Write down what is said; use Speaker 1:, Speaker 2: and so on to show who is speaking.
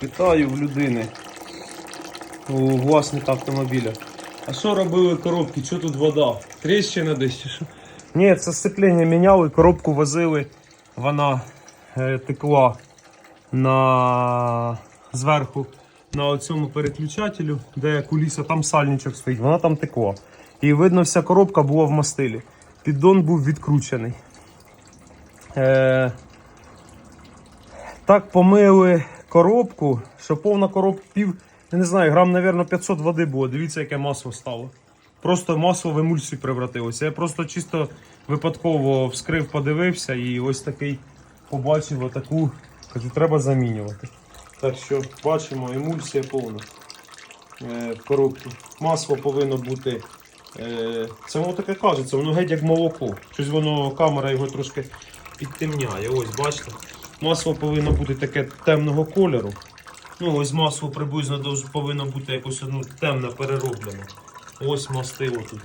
Speaker 1: Питаю в людини, у власника автомобіля. А що робили коробки? Що тут вода? Тріщина десь чи? Ні, це сцеплення міняли, коробку возили, вона е, текла на зверху на цьому переключателю, де куліса, там сальничок стоїть, вона там текла. І видно, вся коробка була в мастилі. Піддон був відкручений. Е, так помили коробку, що повна коробка пів, я не знаю, грам, мабуть, 500 води було. Дивіться, яке масло стало. Просто масло в емульсію превратилося. Я просто чисто випадково вскрив, подивився і ось такий побачив отаку. Кажу, треба замінювати. Так що бачимо, емульсія повна е, в коробці. Масло повинно бути. Е, це воно таке кажеться, воно геть як молоко. Щось воно, камера його трошки підтемняє. Ось, бачите. Масло повинно бути таке темного кольору. Ну, ось масло приблизно повинно бути якось ну, темне перероблене. Ось мастило тут.